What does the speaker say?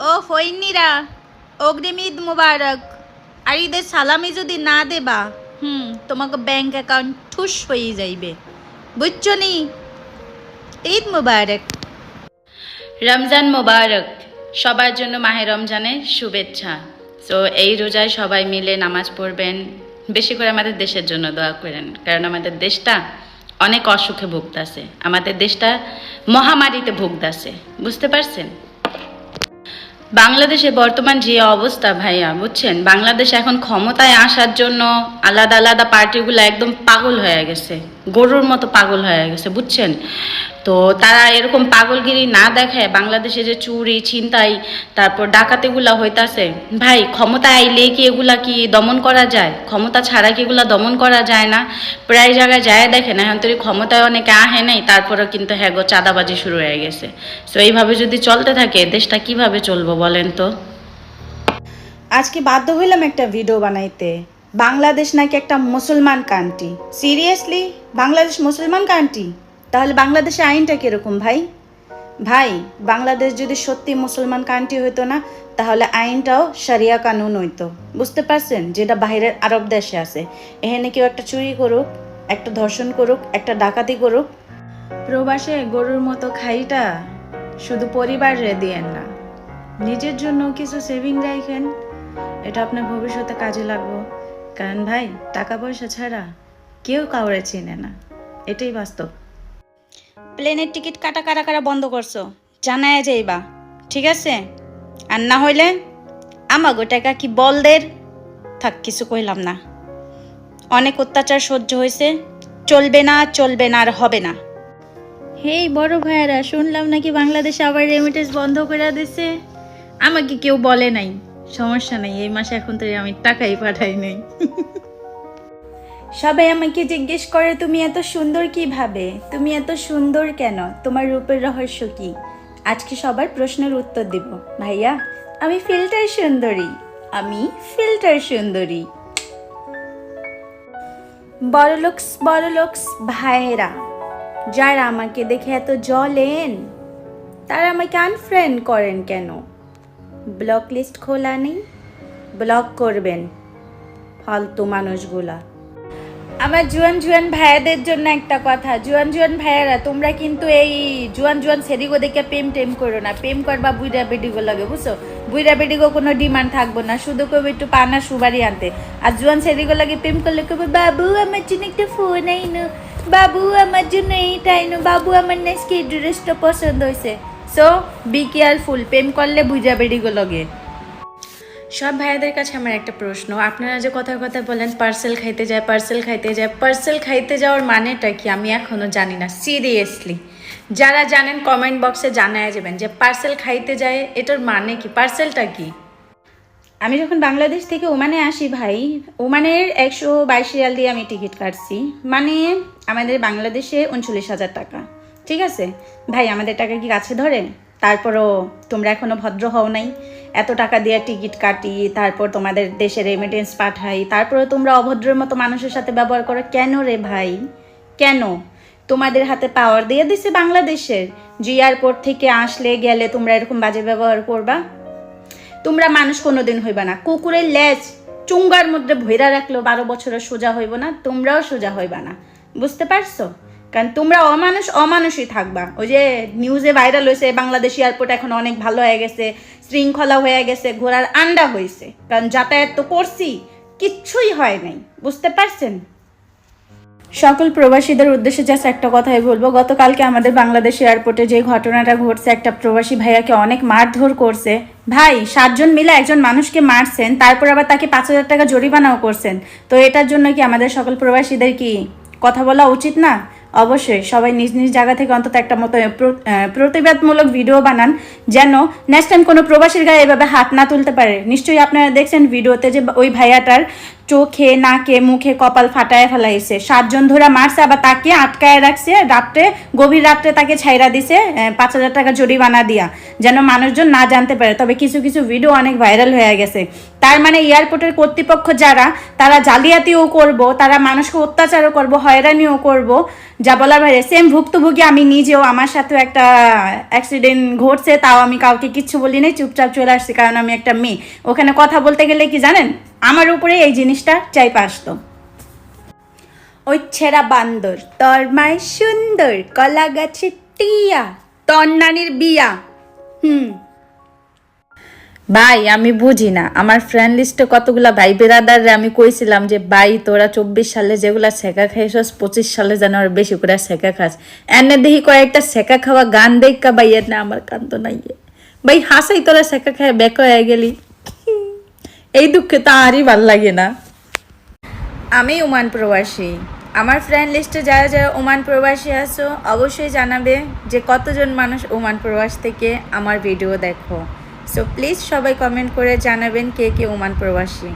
ও ফৈনিরা অগ্রিম ঈদ মুবারক, আর ঈদের সালামি যদি না দেবা, হুম, তোমাকে ব্যাংক অ্যাকাউন্ট ঠুস হয়ে যাইবে। বুঝছ নি? ঈদ মুবারক। রমজান মুবারক। সবার জন্য মাহে রমজানের শুভেচ্ছা। তো এই রোজায় সবাই মিলে নামাজ পড়বেন। বেশি করে আমাদের দেশের জন্য দোয়া করেন। কারণ আমাদের দেশটা অনেক অসুখে ভুগতাছে। আমাদের দেশটা মহামারীতে ভুগতাছে। বুঝতে পারছেন? বাংলাদেশে বর্তমান যে অবস্থা, ভাইয়া, বুঝছেন? বাংলাদেশ এখন ক্ষমতায় আসার জন্য আলাদা আলাদা পার্টিগুলো একদম পাগল হয়ে গেছে। গরুর মতো পাগল হয়ে গেছে, বুঝছেন? তো তারা এরকম পাগলগিরি না দেখায় বাংলাদেশে যে চুরি, ছিনতাই, তারপর ডাকাতিগুলা হইতাছে। ভাই, ক্ষমতা আইলে কি এগুলা কি দমন করা যায়? ক্ষমতা ছাড়া কি এগুলা দমন করা যায় না? প্রায় জায়গায় যায় দেখেন, এখন তো এই ক্ষমতায় অনেকে আহে নাই, তারপরেও কিন্তু হ্যাঁ গো, চাঁদাবাজি শুরু হয়ে গেছে। তো এইভাবে যদি চলতে থাকে, দেশটা কীভাবে চলবো বলেন তো? আজকে বাধ্য হইলাম একটা ভিডিও বানাইতে। বাংলাদেশ নাকি একটা মুসলমান কান্ট্রি সিরিয়াসলি বাংলাদেশ মুসলমান কান্ট্রি তাহলে বাংলাদেশে আইনটা কীরকম ভাই? ভাই, বাংলাদেশ যদি সত্যি মুসলমান কান্ট্রি হইতো না, তাহলে আইনটাও সারিয়া কানুন হইতো। বুঝতে পারছেন? যেটা বাইরের আরব দেশে আছে। এখানে কেউ একটা চুরি করুক, একটা ধর্ষণ করুক, একটা ডাকাতি করুক। প্রবাসে গরুর মতো খাইটা শুধু পরিবারে দিয়েন না। নিজের জন্য কিছু সেভিং রাখেন। এটা আপনার ভবিষ্যতে কাজে লাগবো। কারণ ভাই টাকা পয়সা ছাড়া কেউ কাউরে চিনে না। এটাই বাস্তব। প্লেনের টিকিট কাটা কারা কারা বন্ধ করছ। জানায় যাইবা ঠিক আছে? আর না হইলে আমাগো টাকা কি বলদের? থাক কিছু কইলাম না। অনেক অত্যাচার সহ্য হয়েছে চলবে না চলবে না আর হবে না। হেই বড় ভাইয়ারা শুনলাম নাকি বাংলাদেশে আবার রেমিটেন্স বন্ধ করে দিছে? আমাকে কেউ বলে নাই। সমস্যা নাই, এই মাসে এখন তো আমি টাকাই পাঠাই নাই। সবাই আমাকে জিজ্ঞেস করে, তুমি এত সুন্দর কীভাবে? তুমি এত সুন্দর কেন? তোমার রূপের রহস্য কি? আজকে সবার প্রশ্নের উত্তর দিব। ভাইয়া, আমি ফিল্টার সুন্দরী। আমি ফিল্টার সুন্দরী। বড়লোকস বড়লোকস ভাইয়েরা, যারা আমাকে দেখে এত জলেন তারা আমাকে আনফ্রেন্ড করেন কেন? ব্লক লিস্ট খোলা নেই, ব্লক করবেন ফালতু মানুষগুলা। আমার জুয়ান জুয়ান ভাইয়াদের জন্য একটা কথা, জুয়ান জুয়ান ভাইয়ারা, তোমরা কিন্তু এই জুয়ান জুয়ান সেদিগো দেখে প্রেম টেম করো না, প্রেম করবা বুইরা বেডিগো লাগে, বুঝছ? বুইরা বেডিগো কোনো ডিমান্ড থাকব না, শুধু কবে একটু পানা সুবারি আনতে। আর জুয়ান সেদিগো লাগে প্রেম করলে কবে বাবু, আমার জন্য একটা ফোন আইনো, বাবু, আমার জন্য এইটা আইনো, বাবু, আমার নেক্সট ড্রেসটা পছন্দ হয়েছে সো বি কেয়ারফুল প্রেম করলে বুইরা বেডিগো লগে। সব ভাইয়াদের কাছে আমার একটা প্রশ্ন আপনারা যে কথা কথা বলেন পার্সেল খাইতে যায় পার্সেল খাইতে যায় পার্সেল খাইতে যাওয়ার মানেটা কি আমি এখনও জানি না সিরিয়াসলি যারা জানেন কমেন্ট বক্সে জানায় যাবেন যে পার্সেল খাইতে যায় এটার মানে কি? পার্সেলটা কি? আমি যখন বাংলাদেশ থেকে ওমানে আসি ভাই ওমানের একশো বাইশ রিয়াল দিয়ে আমি টিকিট কাটছি। মানে আমাদের বাংলাদেশে উনচল্লিশ হাজার টাকা। ঠিক আছে? ভাই, আমাদের টাকা কি কাছে ধরে তারপরও তোমরা এখনও ভদ্র হও নাই। এত টাকা দিয়ে টিকিট কাটি, তারপর তোমাদের দেশে রেমিটেন্স পাঠাই তারপরে তোমরা অভদ্রের মতো মানুষের সাথে ব্যবহার করো। কেন রে ভাই? কেন? তোমাদের হাতে পাওয়ার দিয়ে দিছে বাংলাদেশের। যে এয়ারপোর্ট থেকে আসলে গেলে তোমরা এরকম বাজে ব্যবহার করবা? তোমরা মানুষ কোনোদিন হইবা না। কুকুরের লেজ চুঙ্গার মধ্যে ভৈরা রাখলেও বারো বছরের সোজা হইব না, তোমরাও সোজা হইবা না। বুঝতে পারছ? কারণ তোমরা অমানুষ, অমানুষই থাকবা। ওই যে নিউজে ভাইরাল হয়েছে, বাংলাদেশ এয়ারপোর্ট এখন অনেক ভালো হয়ে গেছে, শৃঙ্খলা হয়ে গেছে, ঘোড়ার আন্ডা হয়েছে। কারণ যাতায়াত তো করছি, কিচ্ছুই হয় নাই। বুঝতে পারছেন? সকল প্রবাসীদের উদ্দেশ্যে জাস্ট একটা কথাই বলব, গতকালকে আমাদের বাংলাদেশ এয়ারপোর্টে যে ঘটনাটা ঘটছে, একটা প্রবাসী ভাইয়াকে অনেক মারধর করছে। ভাই, সাতজন মিলে একজন মানুষকে মারছেন, তারপর আবার তাকে পাঁচ হাজার টাকা জরিমানাও করছেন। তো এটার জন্য কি আমাদের সকল প্রবাসীদের কি কথা বলা উচিত না? অবশ্যই সবাই নিজ নিজ জায়গা থেকে অন্তত একটা মতো প্রতিবাদমূলক ভিডিও বানান, যেন নেক্সট টাইম কোনো প্রবাসীর গায়ে এভাবে হাত না তুলতে পারে। নিশ্চয়ই আপনারা দেখছেন ভিডিওতে যে ওই ভাইয়াটার চোখে, নাকে, মুখে কপাল ফাটায় ফেলাইছে। সাতজন ধরে মারছে, আবার তাকে আটকায় রাখছে। রাত্রে, গভীর রাত্রে তাকে ছাইরা দিছে পাঁচ হাজার টাকা জরিমানা দিয়া। যেন মানুষজন না জানতে পারে। তবে কিছু কিছু ভিডিও অনেক ভাইরাল হয়ে গেছে। তার মানে এয়ারপোর্টের কর্তৃপক্ষ যারা, তারা জালিয়াতিও করব, তারা মানুষকে অত্যাচারও করব, হয়রানিও করব। যা বলার বাইরে সেম ভুক্তভোগী আমি নিজেও, আমার সাথেও একটা অ্যাক্সিডেন্ট ঘটছে, তাও আমি কাউকে কিচ্ছু বলি নাই চুপচাপ চলে আসছি, কারণ আমি একটা মেয়ে। ওখানে কথা বলতে গেলে কি জানেন? আমার উপরে এই জিনিসটা চাইপা আসতো। ওই ছেঁড়া বান্দর, তোর মায় সুন্দর, কলা গাছে টিয়া তোর নানির বিয়া। হুম। ভাই, আমি বুঝি না, আমার ফ্রেন্ড লিস্টে কতগুলা ভাই বেরাদাররে আমি কইছিলাম যে, ভাই, তোরা চব্বিশ সালে যেগুলা সেকা খাইছস, পঁচিশ সালে যেন আর বেশি করে সেকা খাস। এনে দেখি কয়েকটা সেকা খাওয়া গান দেখা ভাই এর না, আমার কান্ত নাই। ভাই, হাসাই তোরা সেকা খায় বেক হয়ে গেলি। এই দুঃখে তো আরই ভালো লাগে না। আমি ওমান প্রবাসী। আমার ফ্রেন্ড লিস্টে যারা যারা ওমান প্রবাসী আছো, অবশ্যই জানাবে যে কতজন মানুষ ওমান প্রবাস থেকে আমার ভিডিও দেখো। সো প্লিজ সবাই কমেন্ট করে জানাবেন কে কে ওমান প্রবাসী।